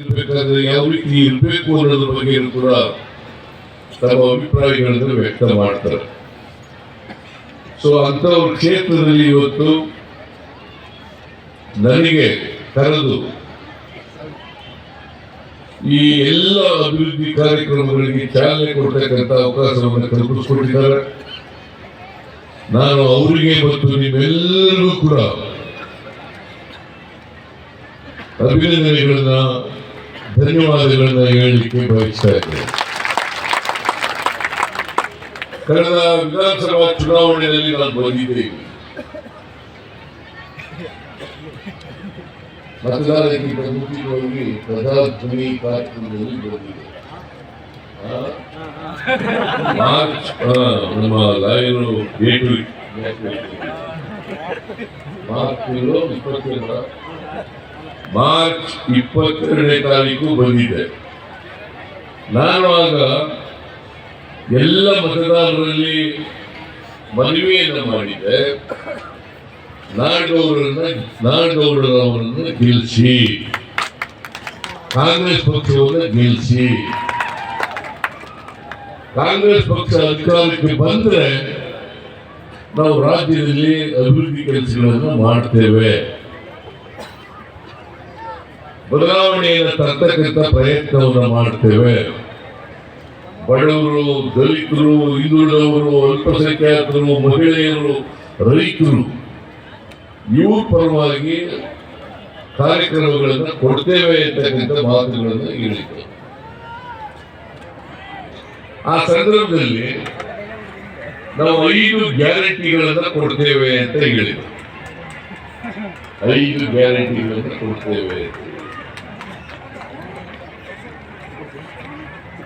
ಇರ್ಬೇಕಾದ್ರೆ ಯಾವ ರೀತಿ ಇರಬೇಕು ಅನ್ನೋದ್ರ ಬಗ್ಗೆ ಕೂಡ ತಮ್ಮ ಅಭಿಪ್ರಾಯಗಳನ್ನು ವ್ಯಕ್ತ ಮಾಡ್ತಾರೆ. ಸೊ ಅಂಥವ್ರ ಕ್ಷೇತ್ರದಲ್ಲಿ ಇವತ್ತು ನನಗೆ ಕರೆದು ಈ ಎಲ್ಲ ಅಭಿವೃದ್ಧಿ ಕಾರ್ಯಕ್ರಮಗಳಿಗೆ ಚಾಲನೆ ಕೊಡ್ತಕ್ಕಂಥ ಅವಕಾಶವನ್ನು ಕಲ್ಪಿಸಿಕೊಟ್ಟಿದ್ದಾರೆ. ನಾನು ಅವರಿಗೆ ಮತ್ತು ನಿಮ್ಮೆಲ್ಲರಿಗೂ ಕೂಡ ಅಭಿನಂದನೆಗಳನ್ನ ಧನ್ಯವಾದಗಳನ್ನ ಹೇಳಲಿಕ್ಕೆ ಬಯಸ್ತಾ ಇದ್ದೇನೆ. ಕಳೆದ ವಿಧಾನಸಭಾ ಚುನಾವಣೆಯಲ್ಲಿ ನಾನು ಬಂದಿದ್ದೇನೆ ಮತದಾರರಿಗೆ ಮುಂಚಿತವಾಗಿ ಪ್ರಜಾಧ್ವನಿ ಕಾರ್ಯಕ್ರಮದಲ್ಲಿ ಬಂದಿದೆ? ಮಾರ್ಚ್ ನಮ್ಮ ಲಾಯರು ಮಾರ್ಚ್ ಇರೋ ಇಪ್ಪತ್ತೆರಡರ ಮಾರ್ಚ್ ಇಪ್ಪತ್ತೆರಡನೇ ತಾರೀಕು ಬಂದಿದೆ. ನಾನು ಆಗ ಎಲ್ಲ ಮತದಾರರಲ್ಲಿ ಮನವಿಯನ್ನು ಮಾಡಿದೆ ನಾಡಗೌಡರನ್ನ ನಾಡಗೌಡರವರನ್ನು ಗೆಲ್ಲಿಸಿ ಕಾಂಗ್ರೆಸ್ ಪಕ್ಷವನ್ನು ಗೆಲ್ಲಿಸಿ ಕಾಂಗ್ರೆಸ್ ಪಕ್ಷ ಅಧಿಕಾರಕ್ಕೆ ಬಂದರೆ ನಾವು ರಾಜ್ಯದಲ್ಲಿ ಅಭಿವೃದ್ಧಿ ಕೆಲಸಗಳನ್ನು ಮಾಡ್ತೇವೆ. ಬದಲಾವಣೆಯನ್ನು ತರ್ತಕ್ಕಂಥ ಪ್ರಯತ್ನವನ್ನು ಮಾಡ್ತೇವೆ. ಬಡವರು, ದಲಿತರು, ಹಿಂದುಳಿದವರು, ಅಲ್ಪಸಂಖ್ಯಾತರು, ಮಹಿಳೆಯರು, ರೈತರು ಇವ್ರ ಪರವಾಗಿ ಕಾರ್ಯಕ್ರಮಗಳನ್ನು ಕೊಡ್ತೇವೆ ಅಂತಕ್ಕಂಥ ಮಾತುಗಳನ್ನು ಹೇಳಿದರು. ಆ ಸಂದರ್ಭದಲ್ಲಿ ನಾವು ಐದು ಗ್ಯಾರಂಟಿಗಳನ್ನು ಕೊಡ್ತೇವೆ ಅಂತ ಹೇಳಿದ್ರು. ಐದು ಗ್ಯಾರಂಟಿಗಳನ್ನು ಕೊಡ್ತೇವೆ ಅಂತ ಹೇಳಿ. ಆ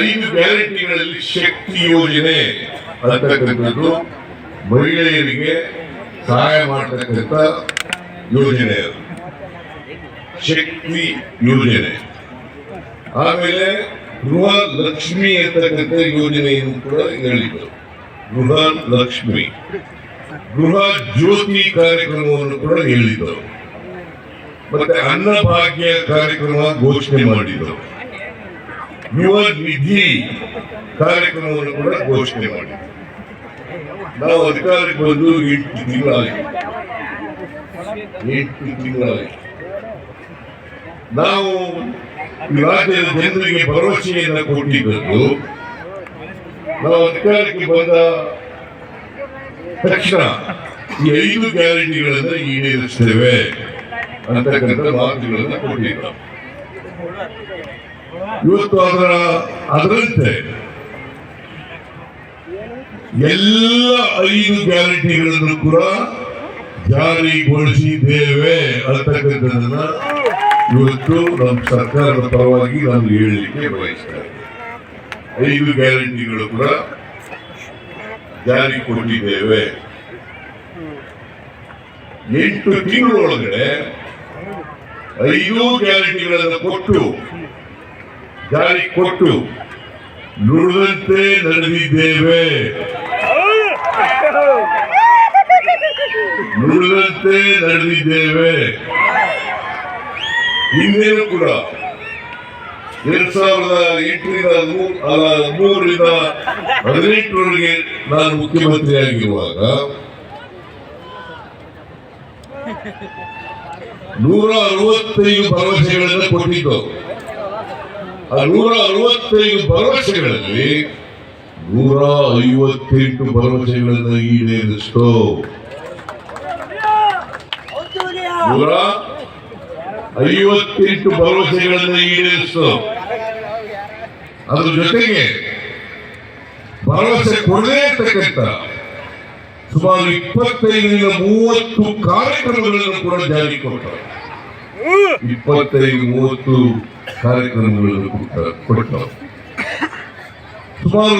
ಐದು ಗ್ಯಾರಂಟಿಗಳಲ್ಲಿ ಶಕ್ತಿ ಯೋಜನೆ ಅಂತಕ್ಕಂಥದ್ದು ಮಹಿಳೆಯರಿಗೆ ಸಹಾಯ ಮಾಡತಕ್ಕಂಥ ಯೋಜನೆ ಅದು. ಶಕ್ತಿ ಯೋಜನೆ. ಆಮೇಲೆ ಗೃಹ ಲಕ್ಷ್ಮಿ ಅಂತಕ್ಕಂಥ ಯೋಜನೆಯನ್ನು ಕೂಡ ಹೇಳಿದರು. ಗೃಹ ಲಕ್ಷ್ಮಿ. ಗೃಹ ಜ್ಯೋತಿ ಕಾರ್ಯಕ್ರಮವನ್ನು ಕೂಡ ಹೇಳಿದರು. ಮತ್ತೆ ಅನ್ನಭಾಗ್ಯ ಕಾರ್ಯಕ್ರಮ ಘೋಷಣೆ ಮಾಡಿದರು. ನಿಧಿ ಕಾರ್ಯಕ್ರಮವನ್ನು ಕೂಡ ಘೋಷಣೆ ಮಾಡಿದೆ ನಾವು ಅಧಿಕಾರಕ್ಕೆ ಬಂದು ಎಂಟು ತಿಂಗಳಾಗಿದೆ ಎಂಟು ತಿಂಗಳಾಗಿದೆ ನಾವು ರಾಜ್ಯದ ಜನರಿಗೆ ಭರವಸೆಯನ್ನು ಕೊಟ್ಟಿದ್ದದ್ದು, ನಾವು ಅಧಿಕಾರಕ್ಕೆ ಬಂದ ತಕ್ಷಣ ಈ ಐದು ಗ್ಯಾರಂಟಿಗಳನ್ನು ಈಡೇರಿಸ್ತೇವೆ ಅಂತಕ್ಕಂಥ ಮಾತುಗಳನ್ನು ಕೊಟ್ಟಿದ್ದ ಇವತ್ತು ಅದರ ಅದರಂತೆ ಎಲ್ಲ ಐದು ಗ್ಯಾರಂಟಿಗಳನ್ನು ಕೂಡ ಜಾರಿಗೊಳಿಸಿದ್ದೇವೆ ಅಂತಕ್ಕಂಥದ್ದನ್ನ ಇವತ್ತು ನಮ್ಮ ಸರ್ಕಾರದ ಪರವಾಗಿ ನಾನು ಹೇಳಲಿಕ್ಕೆ ಬಯಸ್ತೇನೆ ಐದು ಗ್ಯಾರಂಟಿಗಳು ಕೂಡ ಜಾರಿ ಕೊಟ್ಟಿದ್ದೇವೆ ಎಂಟು ತಿಂಗಳೊಳಗಡೆ ಐದು ಗ್ಯಾರಂಟಿಗಳನ್ನು ಕೊಟ್ಟು ಜಾರಿ ಕೊಟ್ಟು ನುಡಿದಂತೆ ನಡೆದಿದ್ದೇವೆ ನುಡಿದಂತೆ ನಡೆದಿದ್ದೇವೆ ಹಿಂದೇನು ಕೂಡ ಎರಡ್ ಸಾವಿರದ ಎಂಟರಿಂದ ಮೂರ್ ಅಲ್ಲ ಮೂರರಿಂದ ಹದಿನೆಂಟರವರೆಗೆ ನಾನು ಮುಖ್ಯಮಂತ್ರಿಯಾಗಿರುವಾಗ ನೂರ ಅರವತ್ತೈದು ಭರವಸೆಗಳನ್ನು ಕೊಟ್ಟಿದ್ದು ಆ ನೂರ ಅರವತ್ತೈದು ಭರವಸೆಗಳಲ್ಲಿ, ನೂರ ಐವತ್ತೆಂಟು ಭರವಸೆಗಳನ್ನು ಈಡೇರಿಸಿತು. ನೂರ ಐವತ್ತೆಂಟು ಭರವಸೆಗಳನ್ನು ಈಡೇರಿಸಿತು. ಅದ್ರ ಜೊತೆಗೆ ಭರವಸೆ ಕೊಡದೇ ಇರ್ತಕ್ಕಂಥ ಸುಮಾರು ಇಪ್ಪತ್ತೈದರಿಂದ ಮೂವತ್ತು ಕಾರ್ಯಕ್ರಮಗಳನ್ನು ಕೂಡ ಜಾರಿ ಕೊಟ್ಟರು. ಇಪ್ಪತ್ತೈದು ಮೂವತ್ತು ಕಾರ್ಯಕ್ರಮಗಳನ್ನು ಕೊಟ್ಟ- ಕೊಟ್ಟರು ಸುಮಾರು